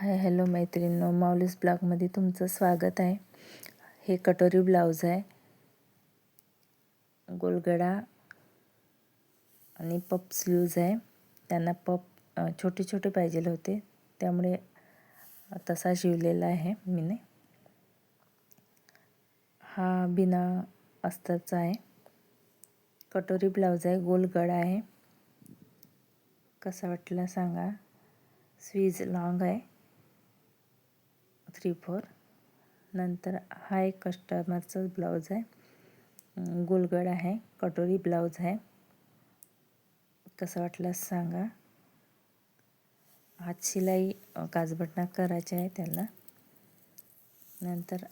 Hi hello मैत्रिणींनो माऊलीस ब्लॉगमध्ये तुमचं स्वागत आहे. हे कटोरी ब्लाऊज आहे. गोलगडा आणि पप स्लीव्ज आहे. त्यांना पप छोटे छोटे पाहिजे होते. त्यामुळे तसा शिवलेला आहे मीने. हा बिना अस्तरचा आहे. कटोरी ब्लाऊज आहे गोलगडा आहे. कसा वाटला सांगा. स्वीज लाँग आहे. थ्री फोर नंतर हा एक कस्टमरचा ब्लाऊज आहे. गोलगड आहे कटोरी ब्लाऊज आहे. कसं वाटलं सांगा. हात शिलाई काजबटना करायचे आहे त्याला. नंतर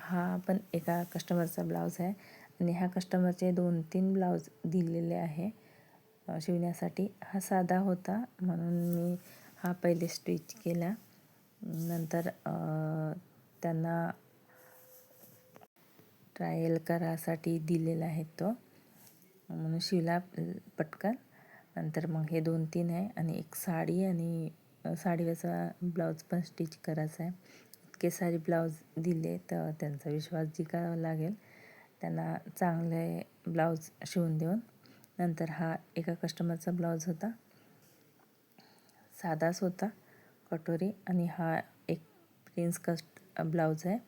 हा पण एका कस्टमरचा ब्लाऊज आहे. आणि ह्या कस्टमरचे दोन तीन ब्लाऊज दिलेले आहे. शिवण्यासाठी. हा साधा होता. म्हणून मी हा पहिले स्टिच केला. नंतर त्यांना ट्रायल करासाठी दिलेला आहे तो. म्हणून शिवला पटकन. नंतर मग हे दोन तीन आहे आणि एक साडी आणि साडीवरचा ब्लाऊज पण स्टिच करायचा आहे. इतके सारे ब्लाऊज दिले तर त्यांचा विश्वास जिंकावा लागेल. त्यांना चांगले ब्लाऊज शिवून देऊन. नंतर हा एका कस्टमरचा ब्लाऊज होता. साधाच होता. कटोरी आणि हा एक प्रिन्स कस्ट ब्लाऊज आहे.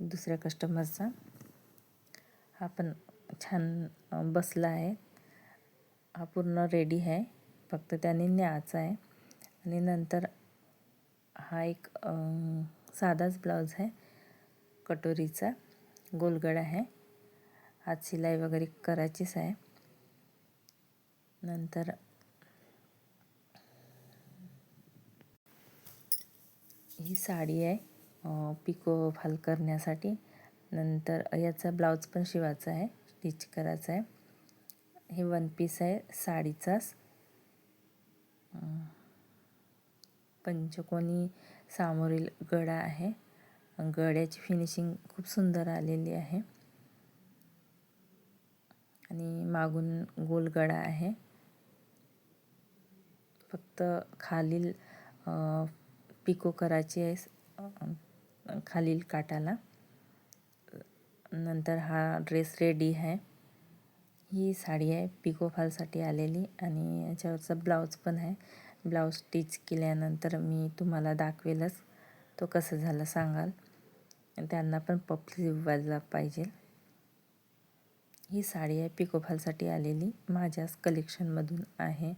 दुसऱ्या कस्टमरचा. हा पण छान बसला आहे. हा पूर्ण रेडी आहे. फक्त त्याने न्यायचा आहे. आणि नंतर हा एक साधाच ब्लाऊज आहे. कटोरीचा. गोलगड आहे. हात शिलाई वगैरे करायचीच आहे. नंतर ही साडी आहे पिको फाल करण्यासाठी. नंतर याचा ब्लाऊज पण शिवायचा आहे स्टिच करायचा आहे. हे वन पीस आहे साडीचाच. पंचकोनी सामोरील गडा आहे. गड्याची फिनिशिंग खूप सुंदर आलेली आहे. आणि मागून गोल गडा आहे. फक्त खालील पिको करायची आहे खालील काटाला. नंतर हा ड्रेस रेडी आहे. ही साडी आहे पिको फॉलसाठी आलेली आणि याच्यावरचा ब्लाऊज पण आहे. ब्लाऊज स्टिच केल्यानंतर मी तुम्हाला दाखवेलच तो कसं झालं सांगाल. त्यांना पण पप शिवायला पाहिजे. ही साडी आहे पिको फॉलसाठी आलेली माझ्याच कलेक्शनमधून आहे.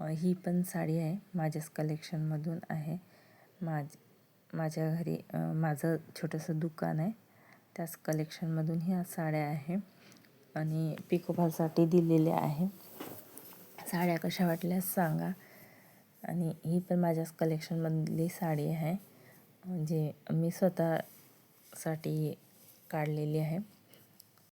ही पण साडी आहे माझ्याच कलेक्शनमधून आहे. माझ माझ्या घरी माझं छोटंसं दुकान आहे. त्याच कलेक्शनमधून ह्या साड्या आहे. आणि पिकोफॉलसाठी दिलेल्या आहे. साड्या कशा वाटल्या सांगा. आणि ही पण माझ्याच कलेक्शनमधली साडी आहे. जे मी स्वतःसाठी काढलेली आहे.